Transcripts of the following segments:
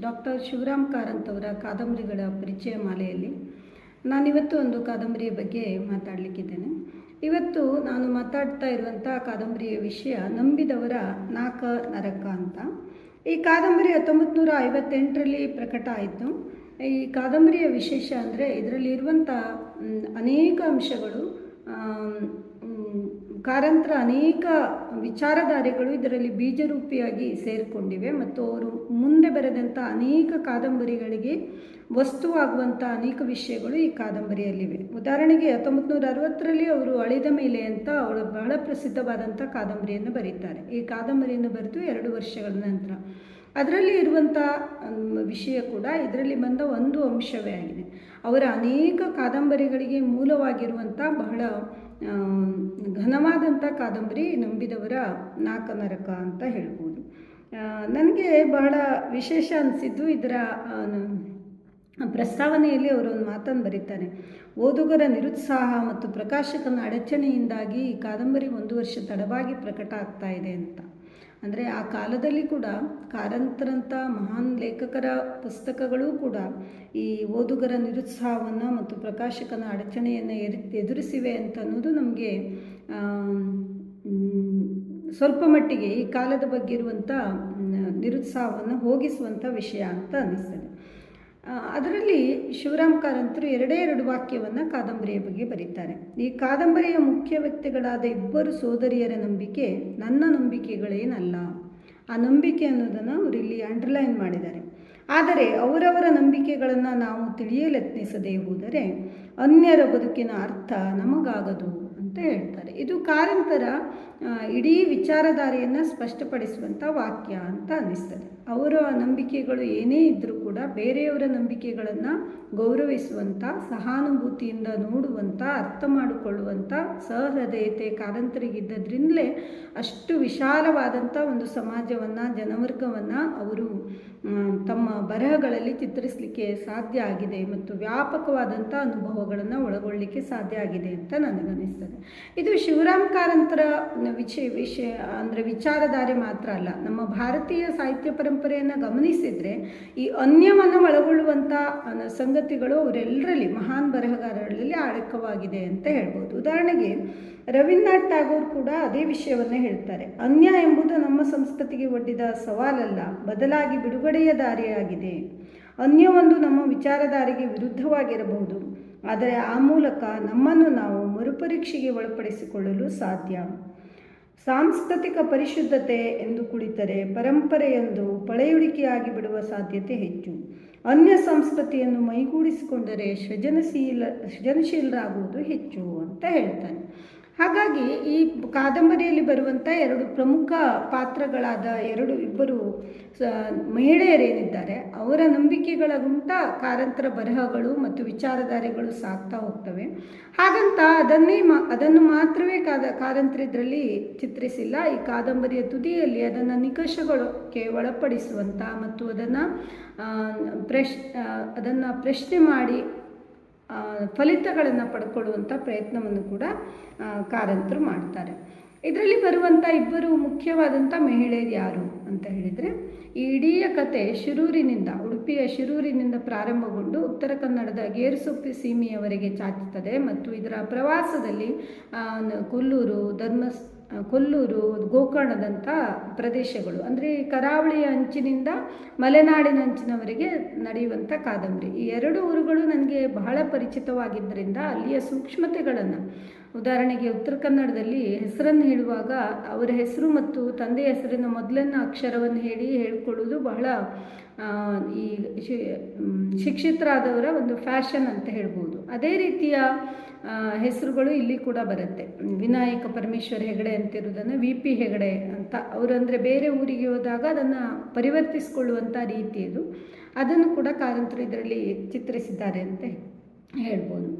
Doctor Shivaram Karanth ಅವರ ಕಾದಂಬರಿಗಳ ಪರಿಚಯ ಮಾಲೆಯಲ್ಲಿ ನಾನಿವತ್ತು ಒಂದು ಕಾದಂಬರಿಯ ಬಗ್ಗೆ ಮಾತಾಡಲಿಕ್ಕಿದ್ದೇನೆ. ಇವತ್ತು ನಾನು ಮಾತಾಡ್ತಾ ಇರುವಂಥ ಕಾದಂಬರಿಯ ವಿಷಯ ನಂಬಿದವರ ನಾಕ ನರಕ ಅಂತ. ಈ ಕಾದಂಬರಿ ಹತ್ತೊಂಬತ್ತು ನೂರ ಐವತ್ತೆಂಟರಲ್ಲಿ ಪ್ರಕಟ ಆಯಿತು. ಈ ಕಾದಂಬರಿಯ ವಿಶೇಷ ಅಂದರೆ ಇದರಲ್ಲಿ ಇರುವಂಥ ಅನೇಕ ಅಂಶಗಳು ಕಾರಂತರ ಅನೇಕ ವಿಚಾರಧಾರೆಗಳು ಇದರಲ್ಲಿ ಬೀಜರೂಪಿಯಾಗಿ ಸೇರಿಕೊಂಡಿವೆ ಮತ್ತು ಅವರು ಮುಂದೆ ಬರೆದಂಥ ಅನೇಕ ಕಾದಂಬರಿಗಳಿಗೆ ವಸ್ತುವಾಗುವಂಥ ಅನೇಕ ವಿಷಯಗಳು ಈ ಕಾದಂಬರಿಯಲ್ಲಿವೆ. ಉದಾಹರಣೆಗೆ ಹತ್ತೊಂಬತ್ತು ನೂರ ಅರವತ್ತರಲ್ಲಿ ಅವರು ಅಳಿದ ಮೇಲೆ ಅಂತ ಅವಳು ಬಹಳ ಪ್ರಸಿದ್ಧವಾದಂಥ ಕಾದಂಬರಿಯನ್ನು ಬರೀತಾರೆ. ಈ ಕಾದಂಬರಿಯನ್ನು ಬರೆದು ಎರಡು ವರ್ಷಗಳ ನಂತರ. ಅದರಲ್ಲಿ ಇರುವಂಥ ವಿಷಯ ಕೂಡ ಇದರಲ್ಲಿ ಬಂದ ಒಂದು ಅಂಶವೇ ಆಗಿದೆ. ಅವರ ಅನೇಕ ಕಾದಂಬರಿಗಳಿಗೆ ಮೂಲವಾಗಿರುವಂಥ ಬಹಳ ಘನವಾದಂಥ ಕಾದಂಬರಿ ನಂಬಿದವರ ನಾಕನರಕ ಅಂತ ಹೇಳ್ಬೋದು. ನನಗೆ ಬಹಳ ವಿಶೇಷ ಅನಿಸಿದ್ದು ಇದರ ಪ್ರಸ್ತಾವನೆಯಲ್ಲಿ ಅವರು ಒಂದು ಮಾತನ್ನು ಬರೀತಾರೆ. ಓದುಗರ ನಿರುತ್ಸಾಹ ಮತ್ತು ಪ್ರಕಾಶಕನ ಅಡಚಣೆಯಿಂದಾಗಿ ಈ ಕಾದಂಬರಿ ಒಂದು ವರ್ಷ ತಡವಾಗಿ ಪ್ರಕಟ ಆಗ್ತಾ ಇದೆ ಅಂತ. ಅಂದರೆ ಆ ಕಾಲದಲ್ಲಿ ಕೂಡ ಕಾರಂತರಂಥ ಮಹಾನ್ ಲೇಖಕರ ಪುಸ್ತಕಗಳೂ ಕೂಡ ಈ ಓದುಗರ ನಿರುತ್ಸಾಹವನ್ನು ಮತ್ತು ಪ್ರಕಾಶಕನ ಅಡಚಣೆಯನ್ನು ಎದುರಿಸಿವೆ ಅಂತ ಅನ್ನೋದು ನಮಗೆ ಸ್ವಲ್ಪ ಮಟ್ಟಿಗೆ ಈ ಕಾಲದ ಬಗ್ಗೆ ಇರುವಂಥ ನಿರುತ್ಸಾಹವನ್ನು ಹೋಗಿಸುವಂಥ ವಿಷಯ ಅಂತ ಅನ್ನಿಸ್ತದೆ. ಅದರಲ್ಲಿ ಶಿವರಾಮ್ ಕಾರಂತರು ಎರಡೇ ಎರಡು ವಾಕ್ಯವನ್ನು ಕಾದಂಬರಿಯ ಬಗ್ಗೆ ಬರೀತಾರೆ. ಈ ಕಾದಂಬರಿಯ ಮುಖ್ಯ ವ್ಯಕ್ತಿಗಳಾದ ಇಬ್ಬರು ಸೋದರಿಯರ ನಂಬಿಕೆ ನನ್ನ ನಂಬಿಕೆಗಳೇನಲ್ಲ. ಆ ನಂಬಿಕೆ ಅನ್ನೋದನ್ನು ಅವರು ಇಲ್ಲಿ ಅಂಡರ್ಲೈನ್ ಮಾಡಿದ್ದಾರೆ. ಆದರೆ ಅವರವರ ನಂಬಿಕೆಗಳನ್ನು ನಾವು ತಿಳಿಯಲೆತ್ನಿಸದೇ ಹೋದರೆ ಅನ್ಯರ ಬದುಕಿನ ಅರ್ಥ ನಮಗಾಗದು ಅಂತ ಹೇಳ್ತಾರೆ. ಇದು ಕಾರಂತರ ಇಡೀ ವಿಚಾರಧಾರೆಯನ್ನು ಸ್ಪಷ್ಟಪಡಿಸುವಂಥ ವಾಕ್ಯ ಅಂತ ಅನ್ನಿಸ್ತದೆ. ಅವರ ನಂಬಿಕೆಗಳು ಏನೇ ಇದ್ದರೂ ಕೂಡ ಬೇರೆಯವರ ನಂಬಿಕೆಗಳನ್ನು ಗೌರವಿಸುವಂಥ ಸಹಾನುಭೂತಿಯಿಂದ ನೋಡುವಂಥ ಅರ್ಥ ಮಾಡಿಕೊಳ್ಳುವಂಥ ಸಹೃದಯತೆ ಕಾರಂತರಿಗಿದ್ದದ್ರಿಂದಲೇ ಅಷ್ಟು ವಿಶಾಲವಾದಂಥ ಒಂದು ಸಮಾಜವನ್ನು, ಜನವರ್ಗವನ್ನು ಅವರು ತಮ್ಮ ಬರಹಗಳಲ್ಲಿ ಚಿತ್ರಿಸಲಿಕ್ಕೆ ಸಾಧ್ಯ ಆಗಿದೆ ಮತ್ತು ವ್ಯಾಪಕವಾದಂಥ ಅನುಭವಗಳನ್ನು ಒಳಗೊಳ್ಳಲಿಕ್ಕೆ ಸಾಧ್ಯ ಆಗಿದೆ ಅಂತ ನನಗನ್ನಿಸ್ತದೆ ಇದು ಶಿವರಾಮ್ ಕಾರಂತರ ವಿಷಯ ವಿಷಯ, ಅಂದರೆ ವಿಚಾರಧಾರೆ ಮಾತ್ರ ಅಲ್ಲ. ನಮ್ಮ ಭಾರತೀಯ ಸಾಹಿತ್ಯ ಪರಂಪರೆಯನ್ನು ಗಮನಿಸಿದರೆ ಈ ಅನ್ಯವನ್ನು ಒಳಗೊಳ್ಳುವಂಥ ಸಂಗತಿಗಳು ಅವರೆಲ್ಲರಲ್ಲಿ ಮಹಾನ್ ಬರಹಗಾರರಲ್ಲಿ ಆಳಕವಾಗಿದೆ ಅಂತ ಹೇಳ್ಬೋದು. ಉದಾಹರಣೆಗೆ ರವೀಂದ್ರನಾಥ್ ಟ್ಯಾಗೋರ್ ಕೂಡ ಅದೇ ವಿಷಯವನ್ನೇ ಹೇಳ್ತಾರೆ. ಅನ್ಯ ಎಂಬುದು ನಮ್ಮ ಸಂಸ್ಕೃತಿಗೆ ಒಡ್ಡಿದ ಸವಾಲಲ್ಲ, ಬದಲಾಗಿ ಬಿಡುಗಡೆಯ ದಾರಿಯಾಗಿದೆ. ಅನ್ಯವೊಂದು ನಮ್ಮ ವಿಚಾರಧಾರೆಗೆ ವಿರುದ್ಧವಾಗಿರಬಹುದು. ಆದರೆ ಆ ಮೂಲಕ ನಮ್ಮನ್ನು ನಾವು ಮರುಪರೀಕ್ಷೆಗೆ ಒಳಪಡಿಸಿಕೊಳ್ಳಲು ಸಾಧ್ಯ. ಸಾಂಸ್ಕೃತಿಕ ಪರಿಶುದ್ಧತೆ ಎಂದು ಕುಳಿತರೆ ಪರಂಪರೆಯೊಂದು ಪಳೆಯುಳಿಕೆಯಾಗಿ ಬಿಡುವ ಸಾಧ್ಯತೆ ಹೆಚ್ಚು. ಅನ್ಯ ಸಂಸ್ಕೃತಿಯನ್ನು ಮೈಗೂಡಿಸಿಕೊಂಡರೆ ಸೃಜನಶೀಲ, ಸೃಜನಶೀಲರಾಗುವುದು ಹೆಚ್ಚು ಅಂತ ಹೇಳ್ತಾನೆ ಹಾಗಾಗಿ ಈ ಕಾದಂಬರಿಯಲ್ಲಿ ಬರುವಂಥ ಎರಡು ಪ್ರಮುಖ ಪಾತ್ರಗಳಾದ ಎರಡು ಇಬ್ಬರು ಮಹಿಳೆಯರೇನಿದ್ದಾರೆ, ಅವರ ನಂಬಿಕೆಗಳ ಗುಂಟ ಕಾರಂತರ ಬರಹಗಳು ಮತ್ತು ವಿಚಾರಧಾರೆಗಳು ಸಾಕ್ತಾ ಹೋಗ್ತವೆ. ಹಾಗಂತ ಅದನ್ನೇ ಮಾ, ಅದನ್ನು ಮಾತ್ರವೇ ಕಾದ ಕಾರಂತರಿದ್ರಲ್ಲಿ ಚಿತ್ರಿಸಿಲ್ಲ. ಈ ಕಾದಂಬರಿಯ ತುದಿಯಲ್ಲಿ ಅದನ್ನು ನಿಕಷಗಳಕ್ಕೆ ಒಳಪಡಿಸುವಂಥ ಮತ್ತು ಅದನ್ನು ಪ್ರಶ್ ಅದನ್ನು ಪ್ರಶ್ನೆ ಮಾಡಿ ಫಲಿತಗಳನ್ನು ಪಡ್ಕೊಳ್ಳುವಂಥ ಪ್ರಯತ್ನವನ್ನು ಕೂಡ ಕಾರಂತರು ಮಾಡ್ತಾರೆ. ಇದರಲ್ಲಿ ಬರುವಂಥ ಇಬ್ಬರು ಮುಖ್ಯವಾದಂಥ ಮಹಿಳೆಯರು ಯಾರು ಅಂತ ಹೇಳಿದರೆ ಈ ಇಡೀ ಕತೆ ಶಿರೂರಿನಿಂದ ಉಡುಪಿಯ ಶಿರೂರಿನಿಂದ ಪ್ರಾರಂಭಗೊಂಡು ಉತ್ತರ ಕನ್ನಡದ ಗೇರುಸೊಪ್ಪಿ ಸೀಮೆಯವರೆಗೆ ಚಾಚುತ್ತದೆ ಮತ್ತು ಇದರ ಪ್ರವಾಸದಲ್ಲಿ ಕೊಲ್ಲೂರು ಧರ್ಮಸ್ ಆ, ಕೊಲ್ಲೂರು ಗೋಕರ್ಣದಂಥ ಪ್ರದೇಶಗಳು. ಅಂದರೆ ಕರಾವಳಿಯ ಅಂಚಿನಿಂದ ಮಲೆನಾಡಿನ ಅಂಚಿನವರೆಗೆ ನಡೆಯುವಂಥ ಕಾದಂಬರಿ. ಈ ಎರಡು ಊರುಗಳು ನನಗೆ ಬಹಳ ಪರಿಚಿತವಾಗಿದ್ದರಿಂದ ಅಲ್ಲಿಯ ಸೂಕ್ಷ್ಮತೆಗಳನ್ನು. ಉದಾಹರಣೆಗೆ ಉತ್ತರ ಕನ್ನಡದಲ್ಲಿ ಹೆಸರನ್ನು ಹೇಳುವಾಗ ಅವರ ಹೆಸರು ಮತ್ತು ತಂದೆಯ ಹೆಸರಿನ ಮೊದಲನ್ನ ಅಕ್ಷರವನ್ನು ಹೇಳಿ ಹೇಳ್ಕೊಳ್ಳೋದು ಬಹಳ ಈ ಶಿಕ್ಷಿತರಾದವರ ಒಂದು ಫ್ಯಾಷನ್ ಅಂತ ಹೇಳ್ಬೋದು. ಅದೇ ರೀತಿಯ ಹೆಸರುಗಳು ಇಲ್ಲಿ ಕೂಡ ಬರುತ್ತೆ. ವಿನಾಯಕ ಪರಮೇಶ್ವರ ಹೆಗಡೆ ಅಂತಿರೋದನ್ನು ವಿ ಪಿ ಹೆಗಡೆ ಅಂತ. ಅವರಂದರೆ ಬೇರೆ ಊರಿಗೆ ಹೋದಾಗ ಅದನ್ನು ಪರಿವರ್ತಿಸಿಕೊಳ್ಳುವಂಥ ರೀತಿ ಇದು. ಅದನ್ನು ಕೂಡ ಕಾರಂತರು ಇದರಲ್ಲಿ ಚಿತ್ರಿಸಿದ್ದಾರೆ ಅಂತ ಹೇಳ್ಬೋದು.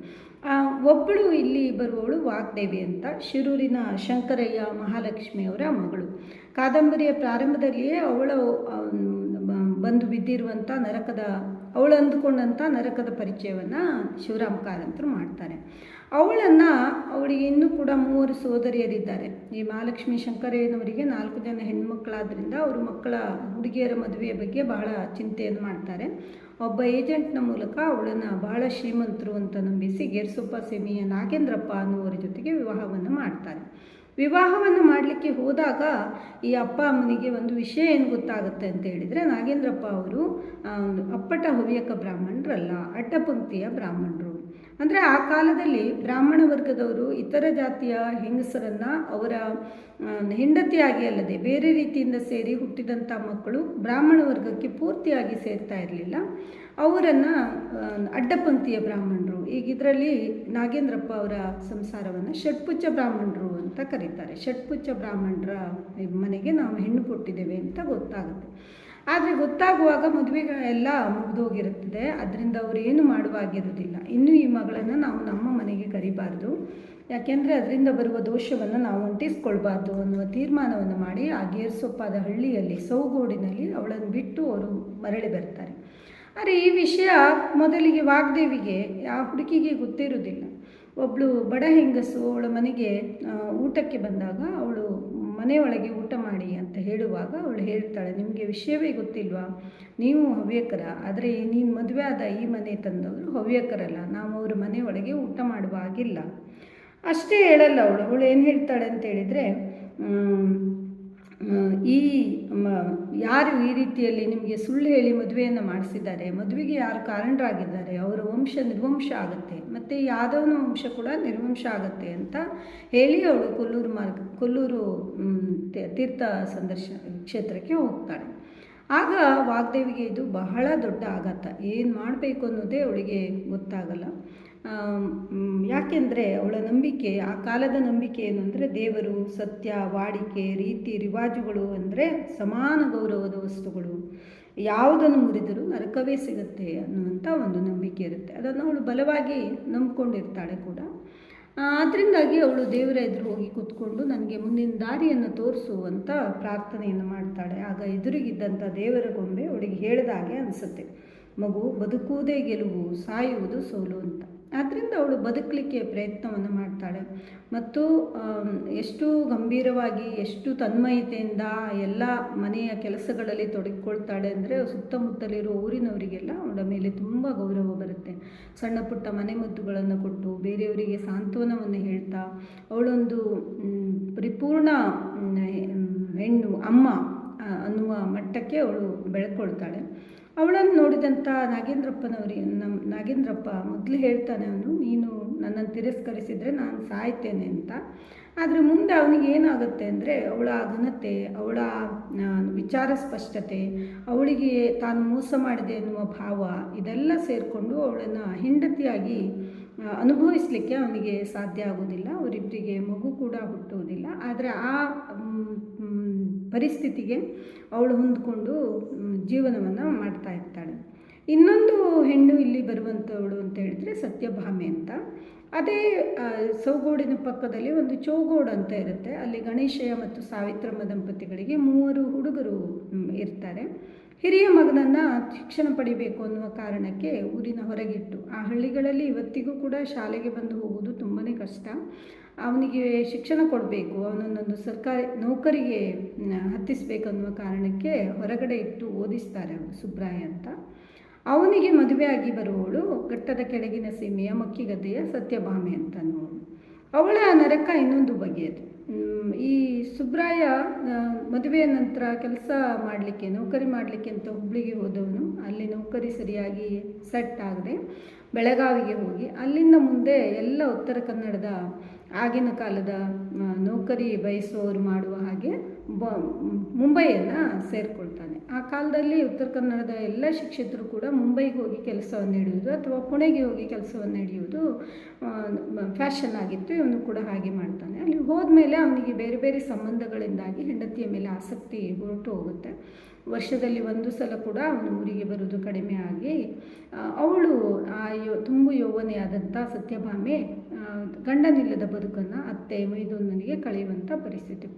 ಒಬ್ಬಳು ಇಲ್ಲಿ ಬರುವವಳು ವಾಗ್ದೇವಿ ಅಂತ. ಶಿರೂರಿನ ಶಂಕರಯ್ಯ ಮಹಾಲಕ್ಷ್ಮಿಯವರ ಮಗಳು. ಕಾದಂಬರಿಯ ಪ್ರಾರಂಭದಲ್ಲಿಯೇ ಅವಳು ಬಂದು ಬಿದ್ದಿರುವಂಥ ನರಕದ ಅವಳು ಅಂದುಕೊಂಡಂಥ ನರಕದ ಪರಿಚಯವನ್ನು ಶಿವರಾಮ ಕಾರಂತರು ಮಾಡ್ತಾರೆ. ಅವಳನ್ನು ಅವಳಿಗೆ ಇನ್ನೂ ಕೂಡ ಮೂವರು ಸೋದರಿಯರಿದ್ದಾರೆ. ಈ ಮಹಾಲಕ್ಷ್ಮಿ ಶಂಕರಯ್ಯನವರಿಗೆ ನಾಲ್ಕು ಜನ ಹೆಣ್ಮಕ್ಕಳಾದ್ರಿಂದ ಅವರು ಮಕ್ಕಳ ಹುಡುಗಿಯರ ಮದುವೆಯ ಬಗ್ಗೆ ಬಹಳ ಚಿಂತೆಯನ್ನು ಮಾಡ್ತಾರೆ. ಒಬ್ಬ ಏಜೆಂಟ್ನ ಮೂಲಕ ಅವಳನ್ನು ಬಹಳ ಶ್ರೀಮಂತರು ಅಂತ ನಂಬಿಸಿ ಗೇರ್ಸೊಪ್ಪ, ಸೆಮಿಯ ನಾಗೇಂದ್ರಪ್ಪ ಅನ್ನುವರ ಜೊತೆಗೆ ವಿವಾಹವನ್ನು ಮಾಡ್ತಾರೆ. ವಿವಾಹವನ್ನು ಮಾಡಲಿಕ್ಕೆ ಹೋದಾಗ ಈ ಅಪ್ಪ ಅಮ್ಮನಿಗೆ ಒಂದು ವಿಷಯ ಏನು ಗೊತ್ತಾಗುತ್ತೆ ಅಂತ ಹೇಳಿದರೆ ನಾಗೇಂದ್ರಪ್ಪ ಅವರು ಒಂದು ಅಪ್ಪಟ ಹವ್ಯಕ ಬ್ರಾಹ್ಮಣರಲ್ಲ ಅಟ್ಟಪಂಕ್ತಿಯ ಬ್ರಾಹ್ಮಣರು. ಅಂದರೆ ಆ ಕಾಲದಲ್ಲಿ ಬ್ರಾಹ್ಮಣ ವರ್ಗದವರು ಇತರ ಜಾತಿಯ ಹೆಂಗಸರನ್ನು ಅವರ ಹೆಂಡತಿಯಾಗಿ ಅಲ್ಲದೆ ಬೇರೆ ರೀತಿಯಿಂದ ಸೇರಿ ಹುಟ್ಟಿದಂಥ ಮಕ್ಕಳು ಬ್ರಾಹ್ಮಣ ವರ್ಗಕ್ಕೆ ಪೂರ್ತಿಯಾಗಿ ಸೇರ್ತಾ ಇರಲಿಲ್ಲ. ಅವರನ್ನು ಅಡ್ಡಪಂಕ್ತಿಯ ಬ್ರಾಹ್ಮಣರು, ಈಗ ಇದರಲ್ಲಿ ನಾಗೇಂದ್ರಪ್ಪ ಅವರ ಸಂಸಾರವನ್ನು ಷಟ್ಪುಚ್ಚ ಬ್ರಾಹ್ಮಣರು ಅಂತ ಕರೀತಾರೆ. ಷಟ್ಪುಚ್ಚ ಬ್ರಾಹ್ಮಣರ ಮನೆಗೆ ನಾವು ಹೆಣ್ಣು ಕೊಟ್ಟಿದ್ದೇವೆ ಅಂತ ಗೊತ್ತಾಗುತ್ತೆ. ಆದರೆ ಗೊತ್ತಾಗುವಾಗ ಮದುವೆಗಳೆಲ್ಲ ಮುಗಿದೋಗಿರುತ್ತದೆ ಅದರಿಂದ ಅವರು ಏನು ಮಾಡುವಾಗಿರುವುದಿಲ್ಲ ಇನ್ನು ಈ ಮಗಳನ್ನು ನಾವು ನಮ್ಮ ಮನೆಗೆ ಕರಿಬಾರ್ದು. ಯಾಕೆಂದರೆ ಅದರಿಂದ ಬರುವ ದೋಷವನ್ನು ನಾವು ಅಂಟಿಸ್ಕೊಳ್ಬಾರ್ದು ಅನ್ನುವ ತೀರ್ಮಾನವನ್ನು ಮಾಡಿ ಆ ಗೇರ್ಸೊಪ್ಪಾದ ಹಳ್ಳಿಯಲ್ಲಿ, ಸೌಗೋಡಿನಲ್ಲಿ ಅವಳನ್ನು ಬಿಟ್ಟು ಅವರು ಮರಳಿ ಬರ್ತಾರೆ. ಆದರೆ ಈ ವಿಷಯ ಮೊದಲಿಗೆ ವಾಗ್ದೇವಿಗೆ, ಆ ಹುಡುಕಿಗೆ ಗೊತ್ತಿರುವುದಿಲ್ಲ. ಒಬ್ಬಳು ಬಡ ಹೆಂಗಸು, ಅವಳ ಮನೆಗೆ ಊಟಕ್ಕೆ ಬಂದಾಗ ಅವಳು ಮನೆಯೊಳಗೆ ಊಟ ಮಾಡಿ ಅಂತ ಹೇಳುವಾಗ ಅವಳು ಹೇಳ್ತಾಳೆ, ನಿಮಗೆ ವಿಷಯವೇ ಗೊತ್ತಿಲ್ವಾ? ನೀವು ಹವ್ಯಕರ, ಆದರೆ ನೀನು ಮದುವೆ ಆದ ಈ ಮನೆ ತಂದವರು ಹವ್ಯಕರಲ್ಲ, ನಾವು ಅವ್ರ ಮನೆಯೊಳಗೆ ಊಟ ಮಾಡುವ ಹಾಗಿಲ್ಲ. ಅಷ್ಟೇ ಹೇಳಲ್ಲ ಅವಳು. ಅವಳು ಏನು ಹೇಳ್ತಾಳೆ ಅಂತ ಹೇಳಿದರೆ ಈ ಯಾರು ಈ ರೀತಿಯಲ್ಲಿ ನಿಮಗೆ ಸುಳ್ಳು ಹೇಳಿ ಮದುವೆಯನ್ನು ಮಾಡಿಸಿದ್ದಾರೆ, ಮದುವೆಗೆ ಯಾರು ಕಾರಣರಾಗಿದ್ದಾರೆ, ಅವರ ವಂಶ ನಿರ್ವಂಶ ಆಗುತ್ತೆ, ಮತ್ತು ಯಾದವನ ವಂಶ ಕೂಡ ನಿರ್ವಂಶ ಆಗುತ್ತೆ ಅಂತ ಹೇಳಿ ಅವಳು ಕೊಲ್ಲೂರು ಮಾರ್ಗ, ಕೊಲ್ಲೂರು ತೀರ್ಥ ಸಂದರ್ಶ, ಕ್ಷೇತ್ರಕ್ಕೆ ಹೋಗ್ತಾಳೆ. ಆಗ ವಾಗ್ದೇವಿಗೆ ಇದು ಬಹಳ ದೊಡ್ಡ ಆಘಾತ, ಏನು ಮಾಡಬೇಕು ಅನ್ನೋದೇ ಅವಳಿಗೆ ಗೊತ್ತಾಗಲ್ಲ. ಯಾಕೆಂದರೆ ಅವಳ ನಂಬಿಕೆ, ಆ ಕಾಲದ ನಂಬಿಕೆ ಏನು ಅಂದರೆ ದೇವರು, ಸತ್ಯ, ವಾಡಿಕೆ, ರೀತಿ, ರಿವಾಜುಗಳು ಅಂದರೆ ಸಮಾನ ಗೌರವದ ವಸ್ತುಗಳು. ಯಾವುದನ್ನು ಮುರಿದರೂ ನರಕವೇ ಸಿಗುತ್ತೆ ಅನ್ನುವಂಥ ಒಂದು ನಂಬಿಕೆ ಇರುತ್ತೆ. ಅದನ್ನು ಅವಳು ಬಲವಾಗಿ ನಂಬಿಕೊಂಡಿರ್ತಾಳೆ ಕೂಡ. ಅದರಿಂದಾಗಿ ಅವಳು ದೇವರ ಎದುರು ಹೋಗಿ ಕೂತ್ಕೊಂಡು ನನಗೆ ಮುಂದಿನ ದಾರಿಯನ್ನು ತೋರಿಸುವಂಥ ಪ್ರಾರ್ಥನೆಯನ್ನು ಮಾಡ್ತಾಳೆ. ಆಗ ಎದುರಿಗಿದ್ದಂಥ ದೇವರ ಗೊಂಬೆ ಅವಳಿಗೆ ಹೇಳಿದಾಗೆ ಅನಿಸುತ್ತೆ. ಮಗು, ಬದುಕುವುದೇ ಗೆಲುವು, ಸಾಯುವುದು ಸೋಲು ಅಂತ. ಆದ್ದರಿಂದ ಅವಳು ಬದುಕಲಿಕ್ಕೆ ಪ್ರಯತ್ನವನ್ನು ಮಾಡ್ತಾಳೆ. ಮತ್ತು ಎಷ್ಟು ಗಂಭೀರವಾಗಿ, ಎಷ್ಟು ತನ್ಮಯತೆಯಿಂದ ಎಲ್ಲ ಮನೆಯ ಕೆಲಸಗಳಲ್ಲಿ ತೊಡಗಿಕೊಳ್ತಾಳೆ ಅಂದರೆ ಸುತ್ತಮುತ್ತಲಿರೋ ಊರಿನವರಿಗೆಲ್ಲ ಅವಳ ಮೇಲೆ ತುಂಬ ಗೌರವ ಬರುತ್ತೆ. ಸಣ್ಣ ಪುಟ್ಟ ಮನೆ ಮದ್ದುಗಳನ್ನು ಕೊಟ್ಟು, ಬೇರೆಯವರಿಗೆ ಸಾಂತ್ವನವನ್ನು ಹೇಳ್ತಾ, ಅವಳೊಂದು ಪರಿಪೂರ್ಣ ಹೆಣ್ಣು, ಅಮ್ಮ ಅನ್ನುವ ಮಟ್ಟಕ್ಕೆ ಅವಳು ಬೆಳ್ಕೊಳ್ತಾಳೆ. ಅವಳನ್ನು ನೋಡಿದಂಥ ನಾಗೇಂದ್ರಪ್ಪನವ್ರಿ ನಮ್ಮ ನಾಗೇಂದ್ರಪ್ಪ ಮೊದಲು ಹೇಳ್ತಾನೆ ಅವನು, ನೀನು ನನ್ನನ್ನು ತಿರಸ್ಕರಿಸಿದರೆ ನಾನು ಸಾಯ್ತೇನೆ ಅಂತ. ಆದರೆ ಮುಂದೆ ಅವನಿಗೆ ಏನಾಗುತ್ತೆ ಅಂದರೆ, ಅವಳ ಘನತೆ, ಅವಳ ವಿಚಾರ ಸ್ಪಷ್ಟತೆ, ಅವಳಿಗೆ ತಾನು ಮೋಸ ಮಾಡಿದೆ ಎನ್ನುವ ಭಾವ ಇದೆಲ್ಲ ಸೇರಿಕೊಂಡು ಅವಳನ್ನು ಹೆಂಡತಿಯಾಗಿ ಅನುಭವಿಸಲಿಕ್ಕೆ ಅವನಿಗೆ ಸಾಧ್ಯ ಆಗೋದಿಲ್ಲ ಅವರಿಬ್ಬರಿಗೆ ಮಗು ಕೂಡ ಹುಟ್ಟುವುದಿಲ್ಲ. ಆದರೆ ಆ ಪರಿಸ್ಥಿತಿಗೆ ಅವಳು ಹೊಂದ್ಕೊಂಡು ಜೀವನವನ್ನು ಮಾಡ್ತಾ ಇರ್ತಾಳೆ. ಇನ್ನೊಂದು ಹೆಣ್ಣು ಇಲ್ಲಿ ಬರುವಂಥವಳು ಅಂತ ಹೇಳಿದರೆ ಸತ್ಯಭಾಮೆ ಅಂತ. ಅದೇ ಸೌಗೋಡಿನ ಪಕ್ಕದಲ್ಲಿ ಒಂದು ಚೌಗೋಡು ಅಂತ ಇರುತ್ತೆ. ಅಲ್ಲಿ ಗಣೇಶಯ್ಯ ಮತ್ತು ಸಾವಿತ್ರಮ್ಮ ದಂಪತಿಗಳಿಗೆ ಮೂವರು ಹುಡುಗರು ಇರ್ತಾರೆ. ಹಿರಿಯ ಮಗನನ್ನು ಶಿಕ್ಷಣ ಪಡಿಬೇಕು ಅನ್ನುವ ಕಾರಣಕ್ಕೆ ಊರಿನ ಹೊರಗಿಟ್ಟು, ಆ ಹಳ್ಳಿಗಳಲ್ಲಿ ಇವತ್ತಿಗೂ ಕೂಡ ಶಾಲೆಗೆ ಬಂದು ಹೋಗೋದು ತುಂಬಾ ಕಷ್ಟ. ಅವನಿಗೆ ಶಿಕ್ಷಣ ಕೊಡಬೇಕು, ಅವನನ್ನೊಂದು ಸರ್ಕಾರಿ ನೌಕರಿಗೆ ಹತ್ತಿಸಬೇಕನ್ನುವ ಕಾರಣಕ್ಕೆ ಹೊರಗಡೆ ಇಟ್ಟು ಓದಿಸ್ತಾರೆ ಅವರು ಸುಬ್ರಾಯ ಅಂತ. ಅವನಿಗೆ ಮದುವೆಯಾಗಿ ಬರುವವಳು ಘಟ್ಟದ ಕೆಳಗಿನ ಸೀಮೆಯ ಮಕ್ಕಿಗದ್ದೆಯ ಸತ್ಯಭಾಮೆ ಅಂತ ನೋಡು ಅವಳ ನರಕ ಇನ್ನೊಂದು ಬಗೆಯದು ಈ ಸುಬ್ರಾಯ ಮದುವೆಯ ನಂತರ ಕೆಲಸ ಮಾಡಲಿಕ್ಕೆ, ನೌಕರಿ ಮಾಡಲಿಕ್ಕೆ ಅಂತ ಹುಬ್ಳಿಗೆ ಹೋದವನು, ಅಲ್ಲಿ ನೌಕರಿ ಸರಿಯಾಗಿ ಸೆಟ್ ಆಗದೆ ಬೆಳಗಾವಿಗೆ ಹೋಗಿ, ಅಲ್ಲಿಂದ ಮುಂದೆ ಎಲ್ಲ ಉತ್ತರ ಕನ್ನಡದ ಆಗಿನ ಕಾಲದ ನೌಕರಿ ಬಯಸುವವರು ಮಾಡುವ ಹಾಗೆ ಬ, ಮುಂಬೈಯನ್ನು ಸೇರಿಕೊಳ್ತಾನೆ. ಆ ಕಾಲದಲ್ಲಿ ಉತ್ತರ ಕನ್ನಡದ ಎಲ್ಲ ಶಿಕ್ಷಕರು ಕೂಡ ಮುಂಬೈಗೆ ಹೋಗಿ ಕೆಲಸವನ್ನು ಹಿಡಿಯುವುದು ಅಥವಾ ಪುಣೆಗೆ ಹೋಗಿ ಕೆಲಸವನ್ನು ಹಿಡಿಯುವುದು ಫ್ಯಾಷನ್ ಆಗಿತ್ತು, ಇವನು ಕೂಡ ಹಾಗೆ ಮಾಡ್ತಾನೆ. ಅಲ್ಲಿ ಹೋದ್ಮೇಲೆ ಅವನಿಗೆ ಬೇರೆ ಬೇರೆ ಸಂಬಂಧಗಳಿಂದಾಗಿ ಹೆಂಡತಿಯ ಮೇಲೆ ಆಸಕ್ತಿ ಹೊರಟು ಹೋಗುತ್ತೆ. ವರ್ಷದಲ್ಲಿ ಒಂದು ಸಲ ಕೂಡ ಅವನು ಊರಿಗೆ ಬರೋದು ಕಡಿಮೆ ಆಗಿ ಅವಳು ಆ ಯೋ, ತುಂಬು ಯೌವನೆಯಾದಂಥ ಸತ್ಯಭಾಮೆ ಗಂಡನಿಲ್ಲದ ಬದುಕನ್ನು ಅತ್ತೆ ಮೈದುನನಿಗೆ ಕಳೆಯುವಂಥ ಪರಿಸ್ಥಿತಿ.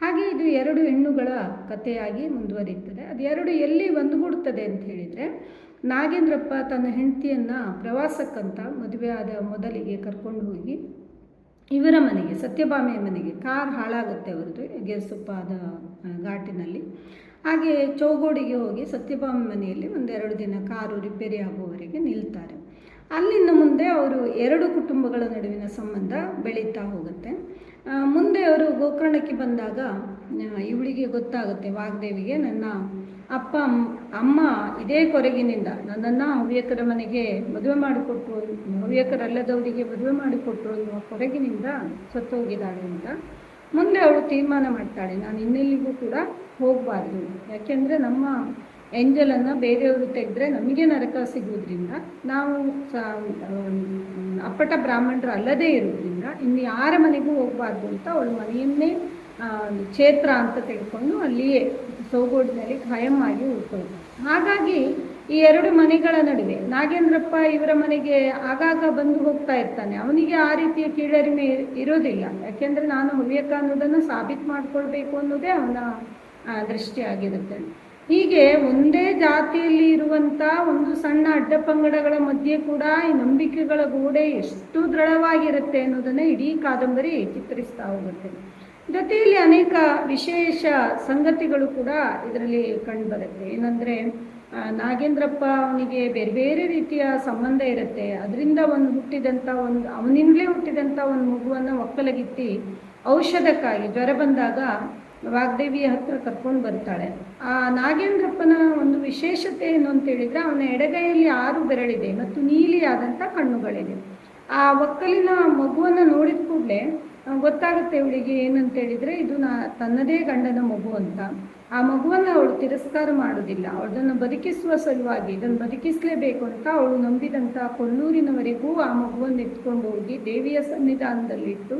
ಹಾಗೆ ಇದು ಎರಡು ಹೆಣ್ಣುಗಳ ಕಥೆಯಾಗಿ ಮುಂದುವರಿಯುತ್ತದೆ. ಅದು ಎರಡು ಎಲ್ಲಿ ಒಂದುಗೂಡುತ್ತದೆ ಅಂತ ಹೇಳಿದರೆ, ನಾಗೇಂದ್ರಪ್ಪ ತನ್ನ ಹೆಂಡತಿಯನ್ನು ಪ್ರವಾಸಕ್ಕಂತ ಮದುವೆ ಆದ ಮೊದಲಿಗೆ ಕರ್ಕೊಂಡು ಹೋಗಿ ಇವರ ಮನೆಗೆ ಸತ್ಯಭಾಮೆಯ ಮನೆಗೆ, ಕಾರ್ ಹಾಳಾಗುತ್ತೆ ಅವರದು ಗೆಸುಪ್ಪಾದ ಘಾಟಿನಲ್ಲಿ. ಹಾಗೆ ಚೌಗೋಡಿಗೆ ಹೋಗಿ ಸತ್ಯಭಾಮ ಮನೆಯಲ್ಲಿ ಒಂದೆರಡು ದಿನ ಕಾರು ರಿಪೇರಿ ಆಗುವವರೆಗೆ ನಿಲ್ತಾರೆ. ಅಲ್ಲಿಂದ ಮುಂದೆ ಅವರು ಎರಡು ಕುಟುಂಬಗಳ ನಡುವಿನ ಸಂಬಂಧ ಬೆಳೀತಾ ಹೋಗುತ್ತೆ. ಮುಂದೆ ಅವರು ಗೋಕರ್ಣಕ್ಕೆ ಬಂದಾಗ ಇವಳಿಗೆ ಗೊತ್ತಾಗುತ್ತೆ, ವಾಗ್ದೇವಿಗೆ, ನನ್ನ ಅಪ್ಪ ಅಮ್- ಅಮ್ಮ ಇದೇ ಕೊರಗಿನಿಂದ ನನ್ನನ್ನು ಹವ್ಯಕರ ಮನೆಗೆ ಮದುವೆ ಮಾಡಿಕೊಟ್ರು, ಹವ್ಯಕರಲ್ಲದವರಿಗೆ ಮದುವೆ ಮಾಡಿಕೊಟ್ರು ಅನ್ನುವ ಕೊರಗಿನಿಂದ ಸತ್ತೋಗಿದ್ದಾಳೆ ಅಂತ. ಮುಂದೆ ಅವಳು ತೀರ್ಮಾನ ಮಾಡ್ತಾಳೆ. ನಾನು ಇನ್ನೆಲ್ಲಿಗೂ ಕೂಡ ಹೋಗಬಾರ್ದು. ಯಾಕೆಂದರೆ ನಮ್ಮ ಎಂಜಲನ್ನು ಬೇರೆಯವರು ತೆಗೆದ್ರೆ ನಮಗೆ ನರಕ ಸಿಗೋದ್ರಿಂದ ನಾವು ಅಪ್ಪಟ ಬ್ರಾಹ್ಮಣರು ಅಲ್ಲದೇ ಇರೋದ್ರಿಂದ ಇನ್ನು ಯಾರ ಮನೆಗೂ ಹೋಗಬಾರ್ದು ಅಂತ ಅವಳು ಮನೆಯನ್ನೇ ಕ್ಷೇತ್ರ ಅಂತ ತೆಗೆದುಕೊಂಡು ಅಲ್ಲಿಯೇ ಸೌಗೋಡಿನಲ್ಲಿ ಖಾಯಂ ಆಗಿ ಉಳ್ಕೊಳ್ತಾರೆ ಹಾಗಾಗಿ ಈ ಎರಡು ಮನೆಗಳ ನಡುವೆ ನಾಗೇಂದ್ರಪ್ಪ ಇವರ ಮನೆಗೆ ಆಗಾಗ ಬಂದು ಹೋಗ್ತಾ ಇರ್ತಾನೆ. ಅವನಿಗೆ ಆ ರೀತಿಯ ಕೀಳರಿಮೆ ಇರೋದಿಲ್ಲ. ಯಾಕೆಂದರೆ ನಾನು ಹವ್ಯಕ ಅನ್ನೋದನ್ನು ಸಾಬೀತು ಮಾಡಿಕೊಳ್ಬೇಕು ಅನ್ನೋದೇ ಅವನ ದೃಷ್ಟಿಯಾಗಿರುತ್ತೆ ಹೀಗೆ ಒಂದೇ ಜಾತಿಯಲ್ಲಿ ಇರುವಂಥ ಒಂದು ಸಣ್ಣ ಅಡ್ಡ ಪಂಗಡಗಳ ಮಧ್ಯೆ ಕೂಡ ಈ ನಂಬಿಕೆಗಳ ಗೋಡೆ ಎಷ್ಟು ದೃಢವಾಗಿರುತ್ತೆ ಅನ್ನೋದನ್ನು ಇಡೀ ಕಾದಂಬರಿ ಚಿತ್ರಿಸ್ತಾ ಹೋಗುತ್ತೆ. ಜೊತೆಯಲ್ಲಿ ಅನೇಕ ವಿಶೇಷ ಸಂಗತಿಗಳು ಕೂಡ ಇದರಲ್ಲಿ ಕಂಡುಬರುತ್ತೆ ಏನಂದರೆ ನಾಗೇಂದ್ರಪ್ಪ ಅವನಿಗೆ ಬೇರೆ ಬೇರೆ ರೀತಿಯ ಸಂಬಂಧ ಇರುತ್ತೆ. ಅದರಿಂದ ಒಂದು ಹುಟ್ಟಿದಂಥ ಒಂದು, ಅವನಿಂದಲೇ ಹುಟ್ಟಿದಂಥ ಒಂದು ಮಗುವನ್ನು ಒಕ್ಕಲಗಿತ್ತಿ ಔಷಧಕ್ಕಾಗಿ ಜ್ವರ ಬಂದಾಗ ವಾಗ್ದೇವಿಯ ಹತ್ರ ಕರ್ಕೊಂಡು ಬರ್ತಾಳೆ. ಆ, ನಾಗೇಂದ್ರಪ್ಪನ ಒಂದು ವಿಶೇಷತೆ ಏನು ಅಂತ ಹೇಳಿದರೆ ಅವನ ಎಡಗೈಯಲ್ಲಿ ಆರು ಬೆರಳಿದೆ ಮತ್ತು ನೀಲಿಯಾದಂಥ ಕಣ್ಣುಗಳಿದೆ. ಆ ಒಕ್ಕಲಿನ ಮಗುವನ್ನು ನೋಡಿದ ಕೂಡಲೇ ಗೊತ್ತಾಗುತ್ತೆ ಇವಳಿಗೆ ಏನಂತ ಹೇಳಿದ್ರೆ ಇದು ನಾ, ತನ್ನದೇ ಗಂಡನ ಮಗು ಅಂತ. ಆ ಮಗುವನ್ನು ಅವಳು ತಿರಸ್ಕಾರ ಮಾಡೋದಿಲ್ಲ ಅವಳನ್ನು ಬದುಕಿಸುವ ಸಲುವಾಗಿ ಇದನ್ನು ಬದುಕಿಸಲೇಬೇಕು ಅಂತ ಅವಳು ನಂಬಿದಂಥ ಕೊಲ್ಲೂರಿನವರೆಗೂ ಆ ಮಗುವನ್ನು ಎತ್ಕೊಂಡು ಹೋಗಿ ದೇವಿಯ ಸನ್ನಿಧಾನದಲ್ಲಿಟ್ಟು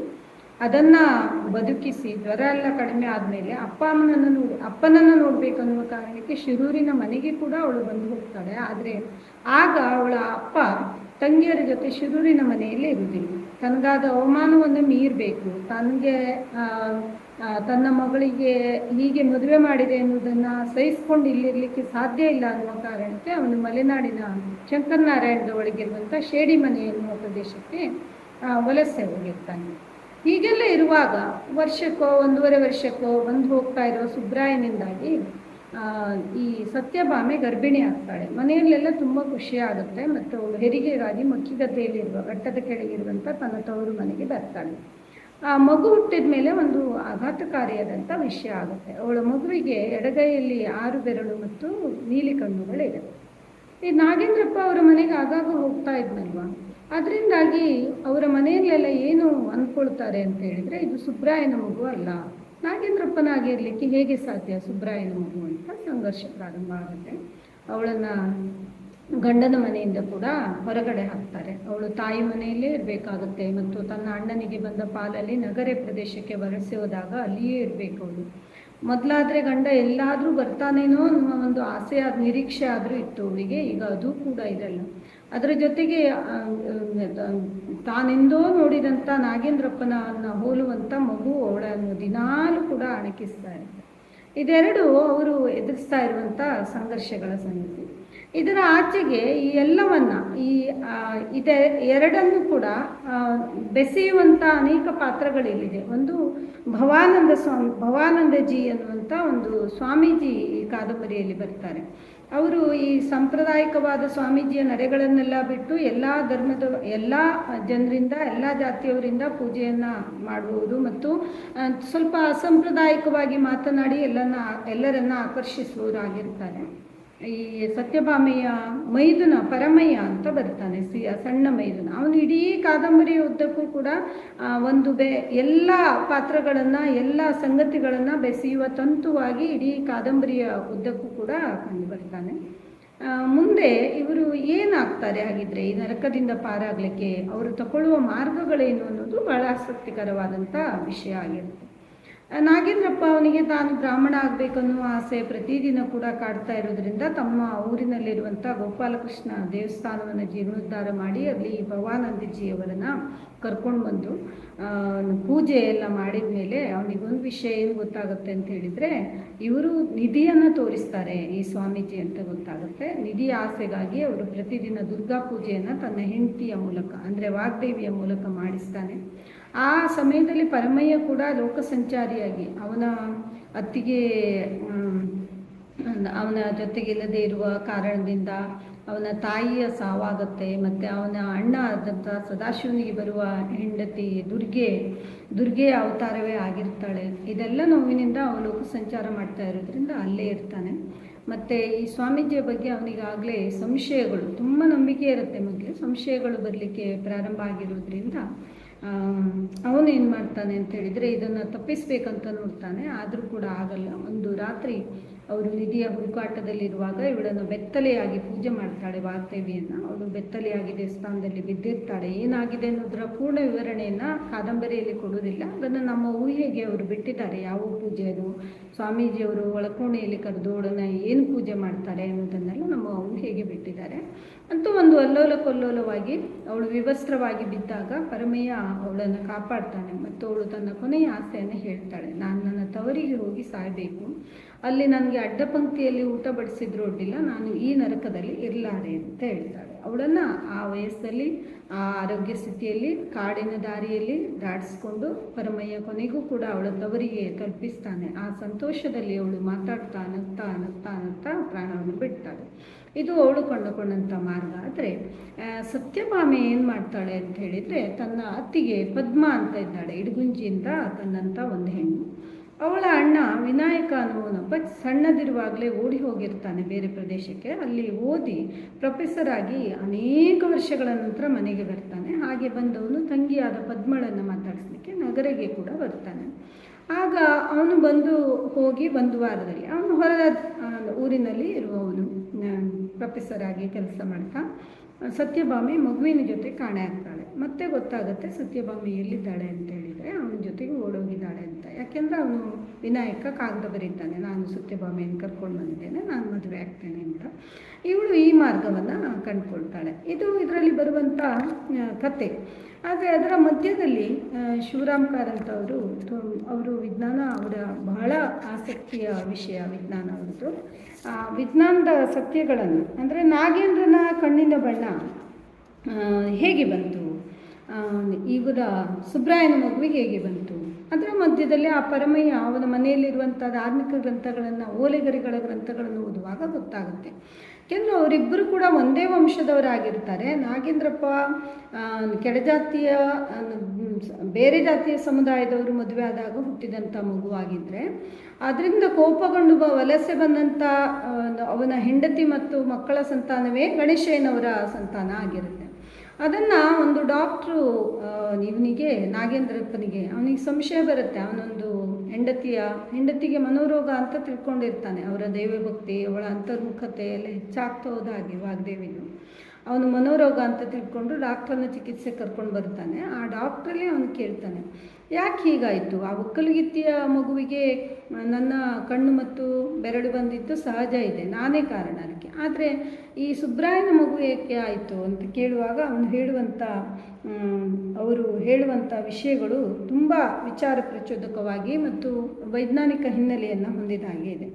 ಅದನ್ನು ಬದುಕಿಸಿ, ಜ್ವರ ಎಲ್ಲ ಕಡಿಮೆ ಆದಮೇಲೆ ಅಪ್ಪ ಅಮ್ಮನನ್ನು ನೋಡಿ ಅಪ್ಪನನ್ನು ನೋಡಬೇಕನ್ನುವ ಕಾರಣಕ್ಕೆ ಶಿರೂರಿನ ಮನೆಗೆ ಕೂಡ ಅವಳು ಬಂದು ಹೋಗ್ತಾಳೆ. ಆದರೆ ಆಗ ಅವಳ ಅಪ್ಪ ತಂಗಿಯರ ಜೊತೆ ಶಿರೂರಿನ ಮನೆಯಲ್ಲೇ ಇರುವುದಿಲ್ಲ. ತನಗಾದ ಅವಮಾನವನ್ನು ಮೀರಬೇಕು. ತನಗೆ ತನ್ನ ಮಗಳಿಗೆ ಹೀಗೆ ಮದುವೆ ಮಾಡಿದೆ ಎನ್ನುವುದನ್ನು ಸಹಿಸ್ಕೊಂಡು ಇಲ್ಲಿರಲಿಕ್ಕೆ ಸಾಧ್ಯ ಇಲ್ಲ ಅನ್ನುವ ಕಾರಣಕ್ಕೆ ಅವನು ಮಲೆನಾಡಿನ ಶಂಕರನಾರಾಯಣದ ಒಳಗಿರುವಂಥ ಶೇಡಿ ಮನೆ ಎನ್ನುವ ಪ್ರದೇಶಕ್ಕೆ ವಲಸೆ ಹೋಗಿರ್ತಾನೆ. ಹೀಗೆಲ್ಲ ಇರುವಾಗ ವರ್ಷಕ್ಕೋ, ಒಂದೂವರೆ ವರ್ಷಕ್ಕೋ ಬಂದು ಹೋಗ್ತಾ ಇರೋ ಸುಬ್ರಾಯನಿಂದಾಗಿ ಈ ಸತ್ಯಭಾಮೆ ಗರ್ಭಿಣಿ ಆಗ್ತಾಳೆ. ಮನೆಯಲ್ಲೆಲ್ಲ ತುಂಬ ಖುಷಿ ಆಗುತ್ತೆ ಮತ್ತು ಅವಳು ಹೆರಿಗೆಗಾಗಿ ಮಕ್ಕಿಗದ್ದೆಯಲ್ಲಿರುವ ಘಟ್ಟದ ಕೆಳಗಿರುವಂಥ ತನ್ನ ತವರು ಮನೆಗೆ ಬರ್ತಾಳೆ. ಆ ಮಗು ಹುಟ್ಟಿದ ಮೇಲೆ ಒಂದು ಆಘಾತಕಾರಿಯಾದಂಥ ವಿಷಯ ಆಗುತ್ತೆ. ಅವಳ ಮಗುವಿಗೆ ಎಡಗೈಯಲ್ಲಿ ಆರು ಬೆರಳು ಮತ್ತು ನೀಲಿ ಕಣ್ಣುಗಳಿದೆ ಈ ನಾಗೇಂದ್ರಪ್ಪ ಅವರ ಮನೆಗೆ ಆಗಾಗ ಹೋಗ್ತಾ ಇದ್ನಲ್ವಾ? ಅದರಿಂದಾಗಿ ಅವರ ಮನೆಯಲ್ಲೆಲ್ಲ ಏನು ಅಂದ್ಕೊಳ್ತಾರೆ ಅಂತ ಹೇಳಿದರೆ, ಇದು ಸುಬ್ರಾಯನ ಮಗು ಅಲ್ಲ. ನಾಗೇಂದ್ರಪ್ಪನಾಗಿರಲಿಕ್ಕೆ ಹೇಗೆ ಸಾಧ್ಯ? ಸುಬ್ರಾಯನ ಮಗು ಅಂತ ಸಂಘರ್ಷ ಪ್ರಾರಂಭ ಆಗುತ್ತೆ. ಅವಳನ್ನು ಗಂಡನ ಮನೆಯಿಂದ ಕೂಡ ಹೊರಗಡೆ ಹಾಕ್ತಾರೆ. ಅವಳು ತಾಯಿ ಮನೆಯಲ್ಲೇ ಇರಬೇಕಾಗುತ್ತೆ ಮತ್ತು ತನ್ನ ಅಣ್ಣನಿಗೆ ಬಂದ ಪಾಲಲ್ಲಿ ನಗರ ಪ್ರದೇಶಕ್ಕೆ ಹೋದಾಗ ಅಲ್ಲಿಯೇ ಇರಬೇಕು ಅವಳು. ಮೊದಲಾದರೆ ಗಂಡ ಎಲ್ಲಾದರೂ ಬರ್ತಾನೇನೋ ಅನ್ನುವ ಒಂದು ಆಸೆ ನಿರೀಕ್ಷೆ ಆದರೂ ಇತ್ತು ಅವಳಿಗೆ, ಈಗ ಅದು ಕೂಡ ಇರಲ್ಲ. ಅದರ ಜೊತೆಗೆ ತಾನೆಂದೋ ನೋಡಿದಂಥ ನಾಗೇಂದ್ರಪ್ಪನ ಹೋಲುವಂಥ ಮಗು ಅವಳನ್ನು ದಿನಾಲೂ ಕೂಡ ಅಣಕಿಸ್ತಾ ಇದೆರಡು ಅವರು ಎದುರಿಸ್ತಾ ಇರುವಂಥ ಸಂಘರ್ಷಗಳ ಸಂಗತಿ. ಇದರ ಆಚೆಗೆ ಈ ಎಲ್ಲವನ್ನ, ಈ ಇದೆ ಎರಡನ್ನು ಕೂಡ ಬೆಸೆಯುವಂಥ ಅನೇಕ ಪಾತ್ರಗಳಿಲ್ಲಿದೆ. ಒಂದು ಭವಾನಂದ ಸ್ವಾಮಿ, ಭವಾನಂದಜಿ ಅನ್ನುವಂಥ ಒಂದು ಸ್ವಾಮೀಜಿ ಈ ಕಾದಂಬರಿಯಲ್ಲಿ ಬರ್ತಾರೆ. ಅವರು ಈ ಸಾಂಪ್ರದಾಯಿಕವಾದ ಸ್ವಾಮೀಜಿಯ ನರೆಗಳನ್ನೆಲ್ಲ ಬಿಟ್ಟು ಎಲ್ಲ ಧರ್ಮದ, ಎಲ್ಲ ಜನರಿಂದ, ಎಲ್ಲ ಜಾತಿಯವರಿಂದ ಪೂಜೆಯನ್ನು ಮಾಡುವುದು ಮತ್ತು ಸ್ವಲ್ಪ ಅಸಾಂಪ್ರದಾಯಿಕವಾಗಿ ಮಾತನಾಡಿ ಎಲ್ಲನ್ನ, ಎಲ್ಲರನ್ನ ಆಕರ್ಷಿಸುವವರಾಗಿರ್ತಾರೆ. ಈ ಸತ್ಯಭಾಮೆಯ ಮೈದುನ ಪರಮಯ್ಯ ಅಂತ ಬರ್ತಾನೆ, ಸಿ ಸಣ್ಣ ಮೈದುನ. ಅವನು ಇಡೀ ಕಾದಂಬರಿಯ ಉದ್ದಕ್ಕೂ ಕೂಡ ಒಂದು ಬೆ, ಎಲ್ಲ ಪಾತ್ರಗಳನ್ನು, ಎಲ್ಲ ಸಂಗತಿಗಳನ್ನು ಬೆಸೆಯುವ ತಂತುವಾಗಿ ಇಡೀ ಕಾದಂಬರಿಯ ಉದ್ದಕ್ಕೂ ಕೂಡ ಕಂಡು ಬರ್ತಾನೆ. ಮುಂದೆ ಇವರು ಏನಾಗ್ತಾರೆ ಹಾಗಿದ್ರೆ, ಈ ನರಕದಿಂದ ಪಾರಾಗಲಿಕ್ಕೆ, ಅವರು ತಗೊಳ್ಳುವ ಮಾರ್ಗಗಳೇನು ಅನ್ನೋದು ಬಹಳ ಆಸಕ್ತಿಕರವಾದಂಥ ವಿಷಯ ಆಗಿರುತ್ತೆ. ನಾಗೇಂದ್ರಪ್ಪ ಅವನಿಗೆ ತಾನು ಬ್ರಾಹ್ಮಣ ಅನ್ನುವ ಆಸೆ ಪ್ರತಿದಿನ ಕೂಡ ಕಾಡ್ತಾ ಇರೋದ್ರಿಂದ ತಮ್ಮ ಊರಿನಲ್ಲಿರುವಂಥ ಗೋಪಾಲಕೃಷ್ಣ ದೇವಸ್ಥಾನವನ್ನು ಜೀರ್ಣೋದ್ಧಾರ ಮಾಡಿ ಅಲ್ಲಿ ಭವಾನಂದಜಿಯವರನ್ನು ಕರ್ಕೊಂಡು ಬಂದು ಪೂಜೆ ಎಲ್ಲ ಮಾಡಿದ ಮೇಲೆ ಅವನಿಗೊಂದು ವಿಷಯ ಏನು ಗೊತ್ತಾಗುತ್ತೆ ಅಂತ ಹೇಳಿದರೆ, ಇವರು ನಿಧಿಯನ್ನು ತೋರಿಸ್ತಾರೆ ಈ ಸ್ವಾಮೀಜಿ ಅಂತ ಗೊತ್ತಾಗುತ್ತೆ. ನಿಧಿ ಆಸೆಗಾಗಿ ಅವರು ಪ್ರತಿದಿನ ದುರ್ಗಾ ಪೂಜೆಯನ್ನು ತನ್ನ ಹೆಂಡತಿಯ ಮೂಲಕ, ಅಂದರೆ ವಾಗ್ದೇವಿಯ ಮೂಲಕ ಮಾಡಿಸ್ತಾನೆ. ಆ ಸಮಯದಲ್ಲಿ ಪರಮಯ್ಯ ಕೂಡ ಲೋಕ ಸಂಚಾರಿಯಾಗಿ ಅವನ ಅತ್ತಿಗೆ ಅವನ ಅವನ ಜೊತೆಗಿಲ್ಲದೆ ಇರುವ ಕಾರಣದಿಂದ ಅವನ ತಾಯಿಯ ಸಾವಾಗತ್ತೆ, ಮತ್ತು ಅವನ ಅಣ್ಣ ಆದಂಥ ಸದಾಶಿವನಿಗೆ ಬರುವ ಹೆಂಡತಿ ದುರ್ಗೆ ದುರ್ಗೆಯ ಅವತಾರವೇ ಆಗಿರ್ತಾಳೆ. ಇದೆಲ್ಲ ನೋವಿನಿಂದ ಅವನು ಲೋಕ ಸಂಚಾರ ಮಾಡ್ತಾ ಇರೋದ್ರಿಂದ ಅಲ್ಲೇ ಇರ್ತಾನೆ. ಮತ್ತು ಈ ಸ್ವಾಮೀಜಿಯ ಬಗ್ಗೆ ಅವನಿಗಾಗಲೇ ಸಂಶಯಗಳು, ತುಂಬ ನಂಬಿಕೆ ಇರುತ್ತೆ ಮೊದಲು ಸಂಶಯಗಳು ಬರಲಿಕ್ಕೆ ಪ್ರಾರಂಭ ಆಗಿರೋದ್ರಿಂದ ಅವನು ಏನು ಮಾಡ್ತಾನೆ ಅಂತ ಹೇಳಿದರೆ ಇದನ್ನು ತಪ್ಪಿಸಬೇಕಂತ ನೋಡ್ತಾನೆ ಆದರೂ ಕೂಡ ಆಗಲ್ಲ. ಒಂದು ರಾತ್ರಿ ಅವರು ನಿಧಿಯ ಹುಡುಕಾಟದಲ್ಲಿರುವಾಗ ಇವಳನ್ನು ಬೆತ್ತಲೆಯಾಗಿ ಪೂಜೆ ಮಾಡ್ತಾಳೆ ವಾಗ್ದೇವಿಯನ್ನು. ಅವಳು ಬೆತ್ತಲೆಯಾಗಿ ದೇವಸ್ಥಾನದಲ್ಲಿ ಬಿದ್ದಿರ್ತಾಳೆ. ಏನಾಗಿದೆ ಅನ್ನೋದರ ಪೂರ್ಣ ವಿವರಣೆಯನ್ನು ಕಾದಂಬರಿಯಲ್ಲಿ ಕೊಡುವುದಿಲ್ಲ. ಅದನ್ನು ನಮ್ಮ ಊಹೆಗೆ ಅವರು ಬಿಟ್ಟಿದ್ದಾರೆ. ಯಾವ ಪೂಜೆ ಅದು? ಸ್ವಾಮೀಜಿಯವರು ಒಳಕೋಣೆಯಲ್ಲಿ ಕರೆದು ಅವಳನ್ನು ಏನು ಪೂಜೆ ಮಾಡ್ತಾರೆ ಅನ್ನೋದನ್ನೆಲ್ಲ ನಮ್ಮ ಊಹೆಗೆ ಬಿಟ್ಟಿದ್ದಾರೆ. ಅಂತೂ ಒಂದು ಅಲ್ಲೋಲ ಕೊಲ್ಲೋಲವಾಗಿ ಅವಳು ವಿವಸ್ತ್ರವಾಗಿ ಬಿದ್ದಾಗ ಪರಮೆಯ ಅವಳನ್ನು ಕಾಪಾಡ್ತಾನೆ ಮತ್ತು ಅವಳು ತನ್ನ ಕೊನೆಯ ಆಸೆಯನ್ನು ಹೇಳ್ತಾಳೆ. ನಾನು ನನ್ನ ತವರಿಗೆ ಹೋಗಿ ಸಾಯಬೇಕು. ಅಲ್ಲಿ ನನಗೆ ಅಡ್ಡ ಪಂಕ್ತಿಯಲ್ಲಿ ಊಟ ಬಡಿಸಿದ್ರು ಅಡ್ಡಿಲ್ಲ ನಾನು ಈ ನರಕದಲ್ಲಿ ಇರಲಾರೆ ಅಂತ ಹೇಳ್ತಾಳೆ. ಅವಳನ್ನು ಆ ವಯಸ್ಸಲ್ಲಿ, ಆ ಆರೋಗ್ಯ ಸ್ಥಿತಿಯಲ್ಲಿ, ಕಾಡಿನ ದಾರಿಯಲ್ಲಿ ದಾಟಿಸ್ಕೊಂಡು ಪರಮಯ್ಯ ಕೊನೆಗೂ ಕೂಡ ಅವಳ ತವರಿಗೆ ತಲುಪಿಸ್ತಾನೆ. ಆ ಸಂತೋಷದಲ್ಲಿ ಅವಳು ಮಾತಾಡ್ತಾ ನಗ್ತಾ ನಗ್ತಾ ನಗ್ತಾ ಪ್ರಾಣವನ್ನು ಬಿಡ್ತಾಳೆ. ಇದು ಅವಳು ಕಂಡುಕೊಂಡಂಥ ಮಾರ್ಗ. ಆದರೆ ಸತ್ಯಭಾಮೆ ಏನು ಮಾಡ್ತಾಳೆ ಅಂತ ಹೇಳಿದರೆ, ತನ್ನ ಅತ್ತಿಗೆ ಪದ್ಮ ಅಂತ ಇದ್ದಾಳೆ, ಇಡಗುಂಜಿಯಿಂದ ತನ್ನಂಥ ಒಂದು ಹೆಣ್ಣು. ಅವಳ ಅಣ್ಣ ವಿನಾಯಕ ಅನ್ನುವನೊಬ್ಬ ಸಣ್ಣದಿರುವಾಗಲೇ ಓಡಿ ಹೋಗಿರ್ತಾನೆ ಬೇರೆ ಪ್ರದೇಶಕ್ಕೆ. ಅಲ್ಲಿ ಓದಿ ಪ್ರೊಫೆಸರ್ ಆಗಿ ಅನೇಕ ವರ್ಷಗಳ ನಂತರ ಮನೆಗೆ ಬರ್ತಾನೆ. ಹಾಗೆ ಬಂದವನು ತಂಗಿಯಾದ ಪದ್ಮಳನ್ನು ಮಾತಾಡಿಸ್ಲಿಕ್ಕೆ ನಗರಿಗೆ ಕೂಡ ಬರ್ತಾನೆ. ಆಗ ಅವನು ಬಂದು ಹೋಗಿ ಒಂದು ವಾರದಲ್ಲಿ ಅವನು ಹೊರ ಊರಿನಲ್ಲಿ ಇರುವವನು ಪ್ರೊಫೆಸರ್ ಆಗಿ ಕೆಲಸ ಮಾಡ್ತಾ. ಸತ್ಯಭಾಮಿ ಮಗುವಿನ ಜೊತೆ ಕಾಣೆ ಆಗ್ತಾಳೆ. ಮತ್ತೆ ಗೊತ್ತಾಗುತ್ತೆ ಸತ್ಯಭಾಮಿ ಎಲ್ಲಿದ್ದಾಳೆ ಅಂತ ಹೇಳಿದರೆ ಅವನ ಜೊತೆಗೆ ಓಡೋಗಿದ್ದಾಳೆ ಅಂತ. ಯಾಕೆಂದರೆ ಅವನು ವಿನಾಯಕ ಕಾಗದ ಬರೀತಾನೆ ನಾನು ಸತ್ಯಭಾಮಿಯನ್ನು ಕರ್ಕೊಂಡು ಬಂದಿದ್ದೇನೆ. ನಾನು ಮದುವೆ ಆಗ್ತೇನೆ ಅಂತ. ಇವಳು ಈ ಮಾರ್ಗವನ್ನು ಕಂಡುಕೊಳ್ತಾಳೆ. ಇದು ಇದರಲ್ಲಿ ಬರುವಂಥ ಕತೆ. ಆದರೆ ಅದರ ಮಧ್ಯದಲ್ಲಿ ಶಿವರಾಮ್ ಕಾರಂತ್ ಅವರು ಅವರು ವಿಜ್ಞಾನ, ಅವರ ಬಹಳ ಆಸಕ್ತಿಯ ವಿಷಯ ವಿಜ್ಞಾನ ಅವ್ರದ್ದು. ವಿಜ್ಞಾನದ ಸತ್ಯಗಳನ್ನು, ಅಂದರೆ ನಾಗೇಂದ್ರನ ಕಣ್ಣಿನ ಬಣ್ಣ ಹೇಗೆ ಬಂತು? ಈಗದ ಸುಬ್ರಾಯನ ಮಗುವಿಗೆ ಹೇಗೆ ಬಂತು? ಅದರ ಮಧ್ಯದಲ್ಲಿ ಆ ಪರಮಯ್ಯ ಅವನ ಮನೆಯಲ್ಲಿರುವಂಥ ಧಾರ್ಮಿಕ ಗ್ರಂಥಗಳನ್ನು, ಓಲೆಗರಿಗಳ ಗ್ರಂಥಗಳನ್ನು ಓದುವಾಗ ಗೊತ್ತಾಗುತ್ತೆ. ಯಾಕೆಂದರೆ ಅವರಿಬ್ಬರು ಕೂಡ ಒಂದೇ ವಂಶದವರಾಗಿರ್ತಾರೆ. ನಾಗೇಂದ್ರಪ್ಪ ಕೆಡಜಾತಿಯ ಬೇರೆ ಜಾತಿಯ ಸಮುದಾಯದವರು ಮದುವೆ ಆದಾಗ ಹುಟ್ಟಿದಂಥ ಮಗುವಾಗಿದ್ದರೆ ಅದರಿಂದ ಕೋಪಗೊಂಡು ಬ ವಲಸೆ ಬಂದಂಥ ಅವನ ಹೆಂಡತಿ ಮತ್ತು ಮಕ್ಕಳ ಸಂತಾನವೇ ಗಣೇಶಯ್ಯನವರ ಸಂತಾನ ಆಗಿರುತ್ತೆ. ಅದನ್ನು ಒಂದು ಡಾಕ್ಟ್ರು ಇವನಿಗೆ, ನಾಗೇಂದ್ರಪ್ಪನಿಗೆ, ಅವನಿಗೆ ಸಂಶಯ ಬರುತ್ತೆ. ಅವನೊಂದು ಹೆಂಡತಿಯ, ಹೆಂಡತಿಗೆ ಮನೋರೋಗ ಅಂತ ತಿಳ್ಕೊಂಡಿರ್ತಾನೆ. ಅವರ ದೈವಭಕ್ತಿ, ಅವಳ ಅಂತರ್ಮುಖತೆ ಎಲ್ಲ ಹೆಚ್ಚಾಗ್ತಾ ಹೋದ ಹಾಗೆ ವಾಗ್ದೇವಿನು. ಅವನು ಮನೋರೋಗ ಅಂತ ತಿಳ್ಕೊಂಡು ಡಾಕ್ಟ್ರನ್ನ ಚಿಕಿತ್ಸೆ ಕರ್ಕೊಂಡು ಬರ್ತಾನೆ. ಆ ಡಾಕ್ಟ್ರಲ್ಲೇ ಅವನು ಕೇಳ್ತಾನೆ ಯಾಕೆ ಹೀಗಾಯಿತು? ಆ ಒಕ್ಕಲುಗಿತ್ತಿಯ ಮಗುವಿಗೆ ನನ್ನ ಕಣ್ಣು ಮತ್ತು ಬೆರಳು ಬಂದಿದ್ದು ಸಹಜ ಇದೆ, ನಾನೇ ಕಾರಣ ಅದಕ್ಕೆ. ಆದರೆ ಈ ಸುಬ್ರಾಯನ ಮಗು ಏಕೆ ಆಯಿತು ಅಂತ ಕೇಳುವಾಗ ಅವನು ಹೇಳುವಂಥ ಅವರು ಹೇಳುವಂಥ ವಿಷಯಗಳು ತುಂಬ ವಿಚಾರ ಪ್ರಚೋದಕವಾಗಿ ಮತ್ತು ವೈಜ್ಞಾನಿಕ ಹಿನ್ನೆಲೆಯನ್ನು ಹೊಂದಿದ ಹಾಗೆ ಇದೆ.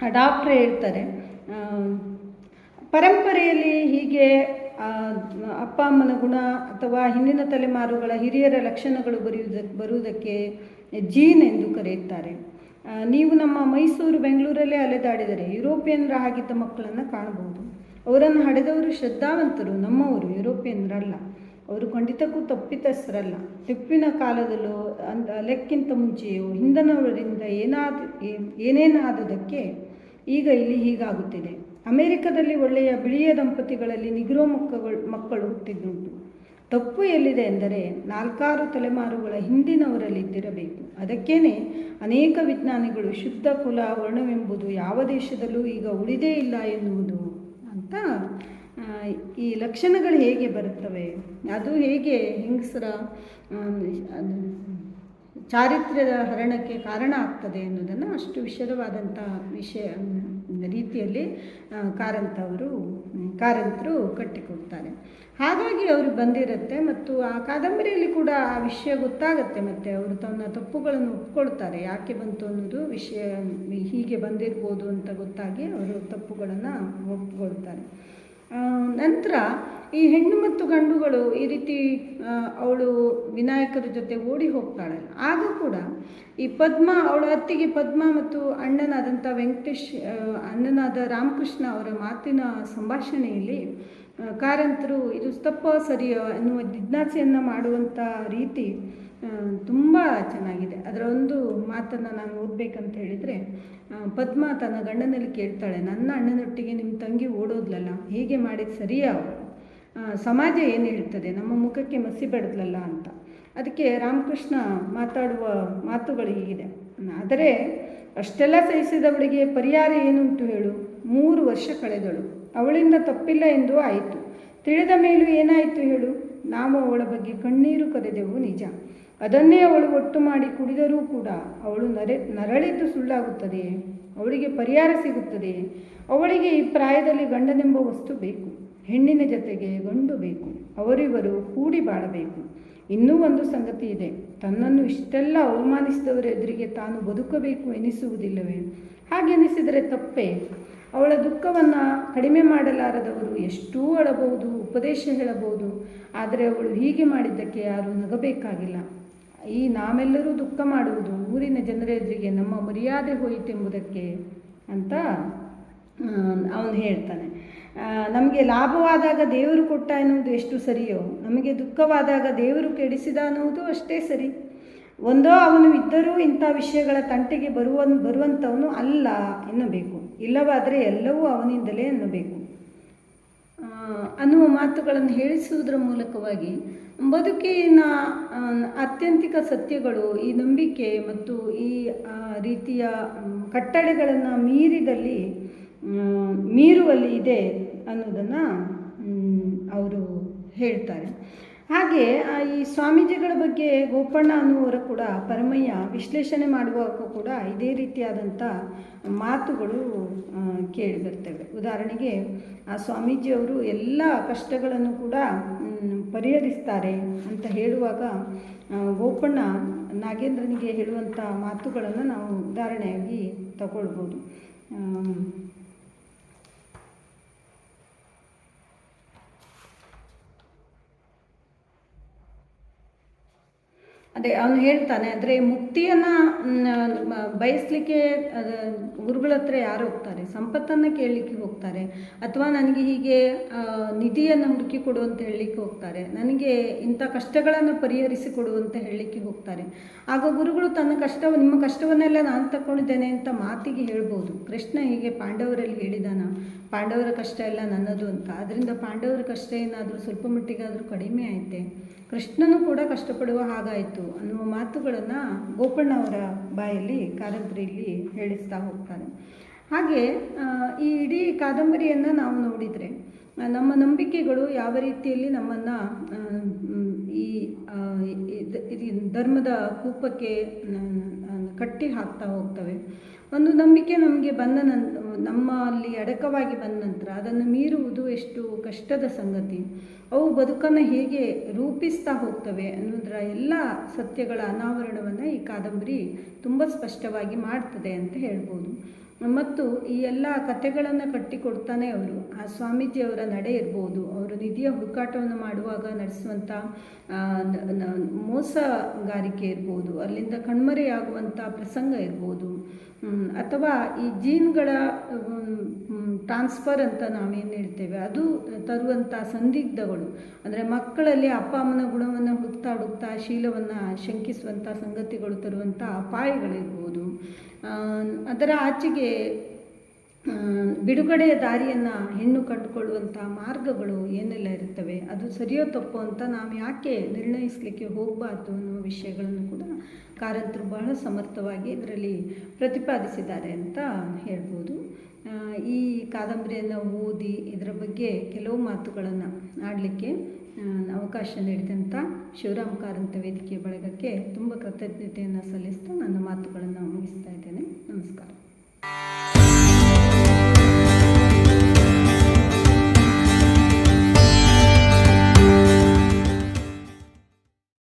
ಡಾಕ್ಟ್ರ್ ಹೇಳ್ತಾರೆ ಪರಂಪರೆಯಲ್ಲಿ ಹೀಗೆ ಅಪ್ಪ ಅಮ್ಮನ ಗುಣ ಅಥವಾ ಹಿಂದಿನ ತಲೆಮಾರುಗಳ ಹಿರಿಯರ ಲಕ್ಷಣಗಳು ಬರೆಯುವುದಕ್ಕೆ ಬರುವುದಕ್ಕೆ ಜೀನ್ ಎಂದು ಕರೆಯುತ್ತಾರೆ. ನೀವು ನಮ್ಮ ಮೈಸೂರು, ಬೆಂಗಳೂರಲ್ಲೇ ಅಲೆದಾಡಿದರೆ ಯುರೋಪಿಯನ್ರ ಆಗಿದ್ದ ಮಕ್ಕಳನ್ನು ಕಾಣಬಹುದು. ಅವರನ್ನು ಹಡೆದವರು ಶ್ರದ್ಧಾವಂತರು, ನಮ್ಮವರು ಯುರೋಪಿಯನ್ರಲ್ಲ ಅವರು ಖಂಡಿತಕ್ಕೂ ತಪ್ಪಿತಸ್ಥರಲ್ಲ. ತಿಪ್ಪಿನ ಕಾಲದಲ್ಲೂ ಅಂದ ಲೆಕ್ಕಿಂತ ಮುಂಚೆಯೋ, ಹಿಂದನವರಿಂದ ಏನಾದ ಏನೇನಾದುದಕ್ಕೆ ಈಗ ಇಲ್ಲಿ ಹೀಗಾಗುತ್ತಿದೆ. ಅಮೆರಿಕದಲ್ಲಿ ಒಳ್ಳೆಯ ಬಿಳಿಯ ದಂಪತಿಗಳಲ್ಲಿ ನಿಗ್ರೋ ಮಕ್ಕಳು ಮಕ್ಕಳು ಹುಟ್ಟಿದ್ದುಂಟು. ತಪ್ಪು ಎಲ್ಲಿದೆ ಎಂದರೆ ನಾಲ್ಕಾರು ತಲೆಮಾರುಗಳ ಹಿಂದಿನವರಲ್ಲಿ ಇದ್ದಿರಬೇಕು ಅದಕ್ಕೇನೆ ಅನೇಕ ವಿಜ್ಞಾನಿಗಳು ಶುದ್ಧ ಕುಲ, ವರ್ಣವೆಂಬುದು ಯಾವ ದೇಶದಲ್ಲೂ ಈಗ ಉಳಿದೇ ಇಲ್ಲ ಎನ್ನುವುದು ಅಂತ ಈ ಲಕ್ಷಣಗಳು ಹೇಗೆ ಬರುತ್ತವೆ? ಅದು ಹೇಗೆ ಹೆಂಗಸರ ಚಾರಿತ್ರ್ಯದ ಹರಣಕ್ಕೆ ಕಾರಣ ಆಗ್ತದೆ ಅನ್ನೋದನ್ನು ಅಷ್ಟು ವಿಶದವಾದಂಥ ವಿಷಯ ರೀತಿಯಲ್ಲಿ ಕಾರಂತ ಅವರು ಕಾರಂತರು ಕಟ್ಟಿಕೊಡ್ತಾರೆ. ಹಾಗಾಗಿ ಅವರು ಬಂದಿರುತ್ತೆ ಮತ್ತು ಆ ಕಾದಂಬರಿಯಲ್ಲಿ ಕೂಡ ಆ ವಿಷಯ ಗೊತ್ತಾಗುತ್ತೆ ಮತ್ತು ಅವರು ತನ್ನ ತಪ್ಪುಗಳನ್ನು ಒಪ್ಕೊಳ್ತಾರೆ. ಯಾಕೆ ಬಂತು ಅನ್ನೋದು ವಿಷಯ, ಹೀಗೆ ಬಂದಿರ್ಬೋದು ಅಂತ ಗೊತ್ತಾಗಿ ಅವರು ತಪ್ಪುಗಳನ್ನು ಒಪ್ಕೊಳ್ತಾರೆ. ನಂತರ ಈ ಹೆಣ್ಣು ಮತ್ತು ಗಂಡುಗಳು ಈ ರೀತಿ ಅವಳು ವಿನಾಯಕರ ಜೊತೆ ಓಡಿ ಹೋಗ್ತಾಳೆ. ಆಗ ಕೂಡ ಈ ಪದ್ಮ, ಅವಳ ಅತ್ತಿಗೆ ಪದ್ಮ ಮತ್ತು ಅಣ್ಣನಾದಂಥ ವೆಂಕಟೇಶ್ ಅಣ್ಣನಾದ ರಾಮಕೃಷ್ಣ ಅವರ ಮಾತಿನ ಸಂಭಾಷಣೆಯಲ್ಲಿ ಕಾರಂತರು ಇದು ತಪ್ಪ ಸರಿಯ ಎನ್ನುವ ಜಿಜ್ಞಾಸೆಯನ್ನು ಮಾಡುವಂಥ ರೀತಿ ತುಂಬ ಚೆನ್ನಾಗಿದೆ. ಅದರ ಒಂದು ಮಾತನ್ನು ನಾನು ಓದಬೇಕಂತ ಹೇಳಿದರೆ ಪದ್ಮ ತನ್ನ ಗಂಡನಲ್ಲಿ ಕೇಳ್ತಾಳೆ, ನನ್ನ ಅಣ್ಣನೊಟ್ಟಿಗೆ ನಿಮ್ಮ ತಂಗಿ ಓಡೋದ್ಲಲ್ಲ, ಹೀಗೆ ಮಾಡಿದ ಸರಿಯಾ ಸಮಾಜ ಏನು ಹೇಳ್ತದೆ? ನಮ್ಮ ಮುಖಕ್ಕೆ ಮಸಿ ಬೆಳೆದ್ಲಲ್ಲ ಅಂತ. ಅದಕ್ಕೆ ರಾಮಕೃಷ್ಣ ಮಾತಾಡುವ ಮಾತುಗಳು ಹೀಗಿದೆ. ಆದರೆ ಅಷ್ಟೆಲ್ಲ ಸಹಿಸಿದವಳಿಗೆ ಪರಿಹಾರ ಏನುಂಟು ಹೇಳು? ಮೂರು ವರ್ಷ ಕಳೆದಳು. ಅವಳಿಂದ ತಪ್ಪಿಲ್ಲ ಎಂದು ಆಯಿತು. ತಿಳಿದ ಮೇಲೂ ಏನಾಯಿತು ಹೇಳು? ನಾವು ಅವಳ ಬಗ್ಗೆ ಕಣ್ಣೀರು ಕರೆದೆವು ನಿಜ. ಅದನ್ನೇ ಅವಳು ಒಟ್ಟು ಮಾಡಿ ಕುಡಿದರೂ ಕೂಡ ಅವಳು ನರೆ, ನರಳಿದ್ದು ಸುಳ್ಳಾಗುತ್ತದೆ ಅವಳಿಗೆ ಪರಿಹಾರ ಸಿಗುತ್ತದೆ ಅವಳಿಗೆ ಈ ಪ್ರಾಯದಲ್ಲಿ ಗಂಡನೆಂಬ ವಸ್ತು ಬೇಕು. ಹೆಣ್ಣಿನ ಜೊತೆಗೆ ಗಂಡು ಬೇಕು, ಅವರಿವರು ಕೂಡಿ ಬಾಳಬೇಕು. ಇನ್ನೂ ಒಂದು ಸಂಗತಿ ಇದೆ. ತನ್ನನ್ನು ಇಷ್ಟೆಲ್ಲ ಅವಮಾನಿಸಿದವರ ಎದುರಿಗೆ ತಾನು ಬದುಕಬೇಕು ಎನಿಸುವುದಿಲ್ಲವೇ? ಹಾಗೆನಿಸಿದರೆ ತಪ್ಪೇ? ಅವಳ ದುಃಖವನ್ನು ಕಡಿಮೆ ಮಾಡಲಾರದವರು ಎಷ್ಟೂ ಅಳಬಹುದು, ಉಪದೇಶ ಹೇಳಬಹುದು, ಆದರೆ ಅವಳು ಹೀಗೆ ಮಾಡಿದ್ದಕ್ಕೆ ಯಾರೂ ನಗಬೇಕಾಗಿಲ್ಲ. ಈ ನಾವೆಲ್ಲರೂ ದುಃಖ ಮಾಡುವುದು ಊರಿನ ಜನರ ಎದುರಿಗೆ ನಮ್ಮ ಮರ್ಯಾದೆ ಹೋಯಿತೆಂಬುದಕ್ಕೆ ಅಂತ ಅವನು ಹೇಳ್ತಾನೆ. ನಮಗೆ ಲಾಭವಾದಾಗ ದೇವರು ಕೊಟ್ಟ ಎನ್ನುವುದು ಎಷ್ಟು ಸರಿಯೋ, ನಮಗೆ ದುಃಖವಾದಾಗ ದೇವರು ಕೆಡಿಸಿದ ಅನ್ನುವುದು ಅಷ್ಟೇ ಸರಿ. ಒಂದೋ ಅವನು ಇದ್ದರೂ ಇಂಥ ವಿಷಯಗಳ ತಂಟೆಗೆ ಬರುವ ಬರುವಂಥವನು ಅಲ್ಲ ಎನ್ನಬೇಕು. ಇಲ್ಲವಾದರೆ ಎಲ್ಲವೂ ಅವನಿಂದಲೇ ಅನ್ನಬೇಕು. ಅನ್ನುವ ಮಾತುಗಳನ್ನು ಹೇಳಿಸುವುದರ ಮೂಲಕವಾಗಿ ಬದುಕಿನ ಅತ್ಯಂತಿಕ ಸತ್ಯಗಳು ಈ ನಂಬಿಕೆ ಮತ್ತು ಈ ರೀತಿಯ ಕಟ್ಟಳೆಗಳನ್ನು ಮೀರಿದಲ್ಲಿ ಮೀರುವಲ್ಲಿ ಇದೆ. ಅನ್ನೋದನ್ನು ಅವರು ಹೇಳ್ತಾರೆ. ಹಾಗೆ ಈ ಸ್ವಾಮೀಜಿಗಳ ಬಗ್ಗೆ ಗೋಪಣ್ಣ ಅನ್ನುವರು ಕೂಡ ಪರಮಯ್ಯ ವಿಶ್ಲೇಷಣೆ ಮಾಡುವಾಗ ಕೂಡ ಇದೇ ರೀತಿಯಾದಂಥ ಮಾತುಗಳು ಕೇಳಿಬರ್ತವೆ ಕೇಳಿ ಬರ್ತವೆ. ಉದಾಹರಣೆಗೆ, ಆ ಸ್ವಾಮೀಜಿಯವರು ಎಲ್ಲ ಕಷ್ಟಗಳನ್ನು ಕೂಡ ಪರಿಹರಿಸ್ತಾರೆ ಅಂತ ಹೇಳುವಾಗ ಗೋಪಣ್ಣ ನಾಗೇಂದ್ರನಿಗೆ ಹೇಳುವಂಥ ಮಾತುಗಳನ್ನು ನಾವು ಉದಾಹರಣೆಯಾಗಿ ತಗೊಳ್ಬೋದು. ಅದೇ ಅವನು ಹೇಳ್ತಾನೆ, ಅಂದರೆ ಮುಕ್ತಿಯನ್ನು ಬಯಸಲಿಕ್ಕೆ ಗುರುಗಳ ಹತ್ರ ಯಾರು ಹೋಗ್ತಾರೆ? ಸಂಪತ್ತನ್ನು ಕೇಳಲಿಕ್ಕೆ ಹೋಗ್ತಾರೆ, ಅಥವಾ ನನಗೆ ಹೀಗೆ ನಿಧಿಯನ್ನು ಹುಡುಕಿ ಕೊಡು ಅಂತ ಹೇಳಲಿಕ್ಕೆ ಹೋಗ್ತಾರೆ, ನನಗೆ ಇಂಥ ಕಷ್ಟಗಳನ್ನು ಪರಿಹರಿಸಿ ಕೊಡು ಅಂತ ಹೇಳಲಿಕ್ಕೆ ಹೋಗ್ತಾರೆ. ಆಗ ಗುರುಗಳು ತನ್ನ ಕಷ್ಟ ನಿಮ್ಮ ಕಷ್ಟವನ್ನೆಲ್ಲ ನಾನು ತಗೊಂಡಿದ್ದೇನೆ ಅಂತ ಮಾತಿಗೆ ಹೇಳ್ಬೋದು. ಕೃಷ್ಣ ಹೀಗೆ ಪಾಂಡವರಲ್ಲಿ ಹೇಳಿದಾನ ಪಾಂಡವರ ಕಷ್ಟ ಎಲ್ಲ ನನ್ನದು ಅಂತ. ಅದರಿಂದ ಪಾಂಡವರ ಕಷ್ಟ ಏನಾದರೂ ಸ್ವಲ್ಪ ಮಟ್ಟಿಗಾದರೂ ಕಡಿಮೆ ಆಯಿತೆ. ಕೃಷ್ಣನು ಕೂಡ ಕಷ್ಟಪಡುವ ಹಾಗಾಯಿತು ಅನ್ನುವ ಮಾತುಗಳನ್ನು ಗೋಪಣ್ಣ ಅವರ ಬಾಯಲ್ಲಿ ಕಾದಂಬರಿಯಲ್ಲಿ ಹೇಳಿಸ್ತಾ ಹೋಗ್ತಾರೆ ಹಾಗೆ ಈ ಇಡೀ ಕಾದಂಬರಿಯನ್ನು ನಾವು ನೋಡಿದರೆ ನಮ್ಮ ನಂಬಿಕೆಗಳು ಯಾವ ರೀತಿಯಲ್ಲಿ ನಮ್ಮನ್ನು ಈ ಧರ್ಮದ ಕೂಪಕ್ಕೆ ಕಟ್ಟಿ ಹಾಕ್ತಾ ಹೋಗ್ತವೆ. ಒಂದು ನಂಬಿಕೆ ನಮಗೆ ಬಂದ ನನ್, ನಮ್ಮಲ್ಲಿ ಅಡಕವಾಗಿ ಬಂದ ನಂತರ ಅದನ್ನು ಮೀರುವುದು ಎಷ್ಟು ಕಷ್ಟದ ಸಂಗತಿ. ಅವು ಬದುಕನ್ನು ಹೇಗೆ ರೂಪಿಸ್ತಾ ಹೋಗ್ತವೆ ಅನ್ನೋದರ ಎಲ್ಲ ಸತ್ಯಗಳ ಅನಾವರಣವನ್ನು ಈ ಕಾದಂಬರಿ ತುಂಬ ಸ್ಪಷ್ಟವಾಗಿ ಮಾಡ್ತದೆ ಅಂತ ಹೇಳ್ಬೋದು. ಮತ್ತು ಈ ಎಲ್ಲ ಕಥೆಗಳನ್ನು ಕಟ್ಟಿಕೊಡ್ತಾನೆ ಅವರು. ಆ ಸ್ವಾಮೀಜಿಯವರ ನಡೆ ಇರ್ಬೋದು, ಅವರು ನಿಧಿಯ ಹುಡುಕಾಟವನ್ನು ಮಾಡುವಾಗ ನಡೆಸುವಂಥ ಮೋಸಗಾರಿಕೆ ಇರ್ಬೋದು, ಅಲ್ಲಿಂದ ಕಣ್ಮರೆಯಾಗುವಂಥ ಪ್ರಸಂಗ ಇರ್ಬೋದು. ಅಥವಾ ಈ ಜೀನ್ಗಳ ಟ್ರಾನ್ಸ್ಫರ್ ಅಂತ ನಾವೇನು ಹೇಳ್ತೇವೆ, ಅದು ತರುವಂಥ ಸಂದಿಗ್ಧಗಳು. ಅಂದರೆ ಮಕ್ಕಳಲ್ಲಿ ಅಪ್ಪ ಅಮ್ಮನ ಗುಣವನ್ನು ಹುಡುಕ್ತಾ ಹುಡುಕ್ತಾ ಶೀಲವನ್ನು ಶಂಕಿಸುವಂಥ ಸಂಗತಿಗಳು ತರುವಂಥ ಅಪಾಯಗಳಿರ್ಬೋದು. ಅದರ ಆಚೆಗೆ ಬಿಡುಗಡೆಯ ದಾರಿಯನ್ನು ಹೆಣ್ಣು ಕಂಡುಕೊಳ್ಳುವಂಥ ಮಾರ್ಗಗಳು ಏನೆಲ್ಲ ಇರ್ತವೆ ಅದು ಸರಿಯೋ ತಪ್ಪು ಅಂತ ನಾವು ಯಾಕೆ ನಿರ್ಣಯಿಸಲಿಕ್ಕೆ ಹೋಗಬಾರ್ದು ಅನ್ನೋ ವಿಷಯಗಳನ್ನು ಕೂಡ ಕಾರಂತರು ಬಹಳ ಸಮರ್ಥವಾಗಿ ಇದರಲ್ಲಿ ಪ್ರತಿಪಾದಿಸಿದ್ದಾರೆ ಅಂತ ಹೇಳ್ಬೋದು. ಈ ಕಾದಂಬರಿಯನ್ನು ಓದಿ ಇದರ ಬಗ್ಗೆ ಕೆಲವು ಮಾತುಗಳನ್ನು ಆಡಲಿಕ್ಕೆ ಅವಕಾಶ ನೀಡಿದಂಥ ಶಿವರಾಮ್ ಕಾರಂತ ವೇದಿಕೆ ಬಳಗಕ್ಕೆ ತುಂಬ ಕೃತಜ್ಞತೆಯನ್ನು ಸಲ್ಲಿಸ್ತಾ ನನ್ನ ಮಾತುಗಳನ್ನು ಮುಗಿಸ್ತಾ ಇದ್ದೇನೆ. ನಮಸ್ಕಾರ.